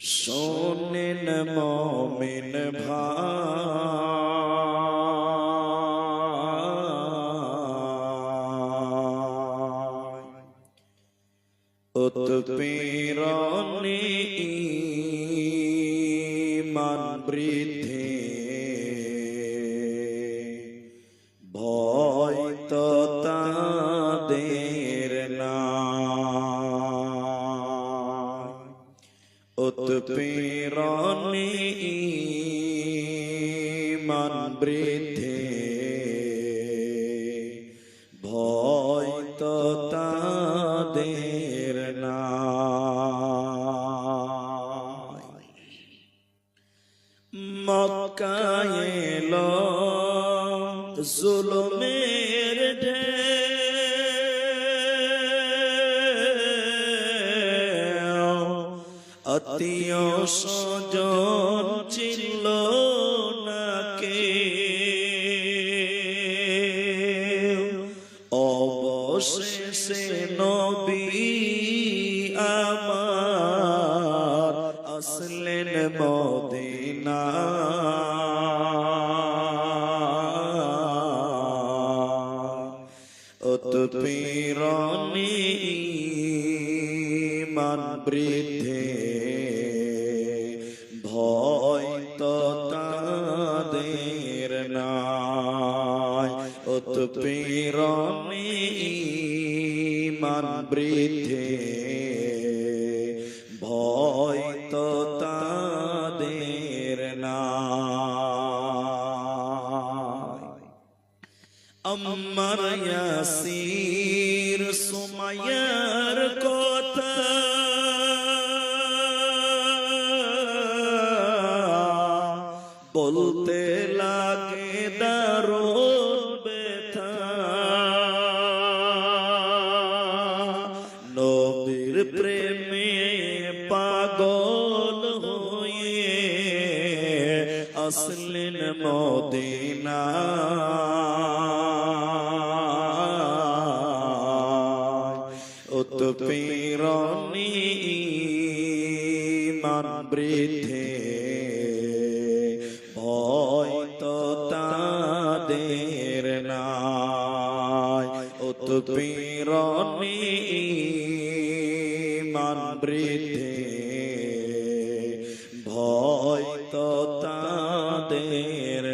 শোনেন মমিন ভাই। উৎপীড়নে মান বৃদ্ধি। ভয় তো তাদের উৎপীড়নে মান বৃদ্ধি ভয় তো তাদের না মক্কায় এলো আত্মীয় স্বজন ছিল নাকে অবশেষে নবী আমার আসলেন মদিনা। উৎপীড়নী মান বৃদ্ধে নাই উৎপীড়নী মান বৃদ্ধে, ভয় তো তাদের নাই। আমার ইয়াসির সুমায়ার কথা, বলতে লাগে দারুণ নবীর প্রেমে পাগল হয়ে আসলেন মদিনা। উৎপীড়নী মান বৃদ্ধে ভয় তো তাদের নাই। উৎপীড়নী মান বৃদ্ধে ভয় তো তাদের